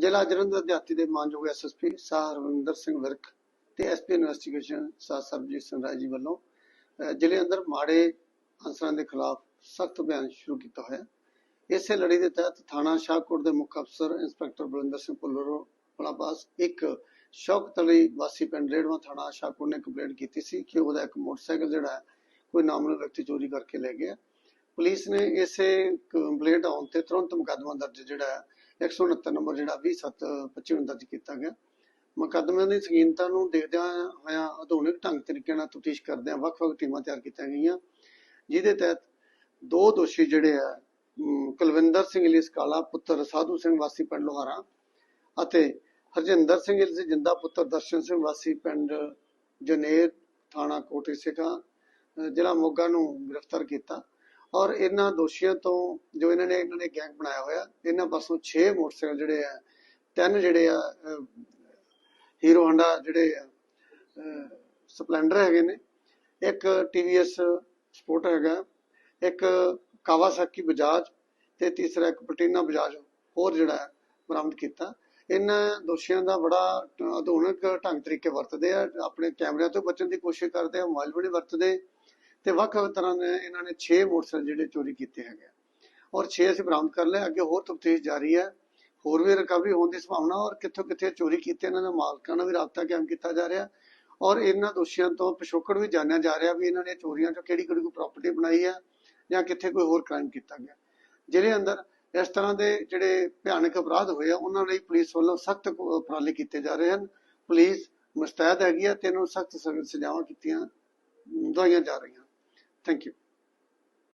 ਜ਼ਿਲ੍ਹਾ ਜਲੰਧਰ ਦਿਹਾਤੀ ਦੇ ਮਾਨਯੋਗ ਐਸਐਸਪੀ ਸਾਹ ਰਵਿੰਦਰ ਸਿੰਘ ਵਿਰਕ ਤੇ ਐਸਪੀ ਇਨਵੈਸਟੀਗੇਸ਼ਨ ਸਾਹ ਸਰਬਜੀਤ ਸਿੰਘ ਰਾਏ ਵੱਲੋਂ ਜ਼ਿਲ੍ਹੇ ਅੰਦਰ ਮਾੜੇ ਅਨਸਰਾਂ ਦੇ ਖਿਲਾਫ ਸਖਤ ਅਭਿਆਨ ਸ਼ੁਰੂ ਕੀਤਾ ਹੋਇਆ। ਇਸੇ ਲੜੀ ਦੇ ਤਹਿਤ ਥਾਣਾ ਸ਼ਾਹਕੋਟ ਦੇ ਮੁੱਖ ਅਫਸਰ ਇੰਸਪੈਕਟਰ ਬਲਵਿੰਦਰ ਸਿੰਘ ਪੁੱਲਰੋ ਪਲਾਪਾਸ ਇੱਕ ਸ਼ੌਕਤ ਅਲੀ ਵਾਸੀ ਪਿੰਡ ਰੇੜਵਾ ਥਾਣਾ ਸ਼ਾਹਕੋਟ ਨੇ ਕੰਪਲੇਂਟ ਕੀਤੀ ਸੀ ਕਿ ਉਹਦਾ ਇੱਕ ਮੋਟਰਸਾਈਕਲ ਜਿਹੜਾ ਹੈ, ਕੋਈ ਨਾਮਨੂ ਵਿਅਕਤੀ ਚੋਰੀ ਕਰਕੇ ਲੈ ਗਿਆ। ਪੁਲਿਸ ਨੇ ਇਸੇ ਕੰਪਲੇਂਟ ਆਉਣ ਤੇ ਤੁਰੰਤ ਮੁਕੱਦਮਾ ਦਰਜ ਜਿਹੜਾ ਹੈ 169 ਨੰਬਰ ਜਿਹੜਾ 20725 ਨੂੰ ਦਰਜ ਕੀਤਾ ਗਿਆ। ਮੁਕੱਦਮੇ ਦੀ ਸੰਗੀਨਤਾ ਨੂੰ ਦੇਖਦਿਆਂ ਹੋਇਆਂ ਆਧੁਨਿਕ ਢੰਗ ਤਰੀਕੇ ਨਾਲ ਤਫਤੀਸ਼ ਕਰਦਿਆਂ ਵੱਖ-ਵੱਖ ਟੀਮਾਂ ਤਿਆਰ ਕੀਤੀਆਂ ਗਈਆਂ। ਜਿਹਦੇ ਤਹਿਤ ਦੋ ਦੋਸ਼ੀ ਜਿਹੜੇ ਆ ਕੁਲਵਿੰਦਰ ਸਿੰਘ ਇਲੀਸ ਕਾਲਾ, ਪੁੱਤਰ ਸਾਧੂ ਸਿੰਘ ਵਾਸੀ ਪਿੰਡ ਲੋਹਾਰਾ ਅਤੇ ਹਰਜਿੰਦਰ ਸਿੰਘ ਇਲੀਸ, ਜਿੰਦਾ ਪੁੱਤਰ ਦਰਸ਼ਨ ਸਿੰਘ ਵਾਸੀ ਪਿੰਡ ਜਨੇਰ ਥਾਣਾ ਕੋਟੀ ਸਿੱਖਾਂ ਜ਼ਿਲ੍ਹਾ ਮੋਗਾ ਨੂੰ ਗ੍ਰਿਫਤਾਰ ਕੀਤਾ। ਔਰ ਇਹਨਾਂ ਦੋਸ਼ੀਆਂ ਤੋਂ ਜੋ ਇਹਨਾਂ ਨੇ ਇਹਨਾਂ ਨੇ ਗੈਂਗ ਬਣਾਇਆ ਹੋਇਆ, ਇਹਨਾਂ ਪਾਸੋਂ 6 ਮੋਟਰਸਾਈਕਲ ਜਿਹੜੇ ਆ, ਤਿੰਨ ਜਿਹੜੇ ਆ ਹੀਰੋ ਹਾਂਡਾ ਜਿਹੜੇ ਆ ਸਪਲੈਂਡਰ ਹੈਗੇ ਨੇ, ਇੱਕ TVS ਸਪੋਰਟ ਹੈਗਾ, ਇੱਕ ਕਾਵਾਸਾਕੀ ਬਜਾਜ ਤੇ ਤੀਸਰਾ ਇੱਕ ਪਟੀਨਾ ਬਜਾਜ ਹੋਰ ਜਿਹੜਾ ਬਰਾਮਦ ਕੀਤਾ। ਇਹਨਾਂ ਦੋਸ਼ੀਆਂ ਦਾ ਬੜਾ ਆਧੁਨਿਕ ਢੰਗ ਤਰੀਕੇ ਵਰਤਦੇ ਆ, ਆਪਣੇ ਕੈਮਰਿਆਂ ਤੋਂ ਬਚਣ ਦੀ ਕੋਸ਼ਿਸ਼ ਕਰਦੇ ਆ, ਮੋਬਾਈਲ ਵੀ ਨਹੀਂ ਵਰਤਦੇ। ਤੇ ਵੱਖ ਵੱਖ ਤਰ੍ਹਾਂ ਦੇ ਇਹਨਾਂ ਨੇ 6 ਮੋਟਰਸਾਈਕਲ ਜਿਹੜੇ ਚੋਰੀ ਕੀਤੇ ਹੈਗੇ ਔਰ 6 ਅਸੀਂ ਬਰਾਮਦ ਕਰ ਲਏ, ਅੱਗੇ ਹੋਰ ਤਫਤੀਸ਼ ਜਾਰੀ ਹੈ। ਹੋਰ ਵੀ ਰਿਕਵਰੀ ਹੋਣ ਦੀ ਸੰਭਾਵਨਾ ਔਰ ਕਿੱਥੋਂ ਕਿੱਥੇ ਚੋਰੀ ਕੀਤੇ ਇਹਨਾਂ ਦੇ ਮਾਲਕਾਂ ਨਾਲ ਵੀ ਰਾਬਤਾ ਕਾਇਮ ਕੀਤਾ ਜਾ ਰਿਹਾ। ਔਰ ਇਹਨਾਂ ਦੋਸ਼ੀਆਂ ਤੋਂ ਪਿਛੋਕੜ ਵੀ ਜਾਣਿਆ ਜਾ ਰਿਹਾ ਵੀ ਇਹਨਾਂ ਨੇ ਚੋਰੀਆਂ ਚੋਂ ਕਿਹੜੀ ਕਿਹੜੀ ਕੋਈ ਪ੍ਰਾਪਰਟੀ ਬਣਾਈ ਹੈ ਜਾਂ ਕਿੱਥੇ ਕੋਈ ਹੋਰ ਕ੍ਰਾਈਮ ਕੀਤਾ ਗਿਆ। ਜਿਹੜੇ ਅੰਦਰ ਇਸ ਤਰ੍ਹਾਂ ਦੇ ਜਿਹੜੇ ਭਿਆਨਕ ਅਪਰਾਧ ਹੋਏ ਆ, ਉਹਨਾਂ ਲਈ ਪੁਲਿਸ ਵੱਲੋਂ ਸਖਤ ਉਪਰਾਲੇ ਕੀਤੇ ਜਾ ਰਹੇ ਹਨ। ਪੁਲਿਸ ਮੁਸਤੈਦ ਹੈਗੀ ਹੈ ਤੇ ਇਹਨਾਂ ਨੂੰ ਸਖਤ ਸਜ਼ਾਵਾਂ ਕੀਤੀਆਂ ਦਵਾਈਆਂ ਜਾ ਰਹੀਆਂ। Thank you.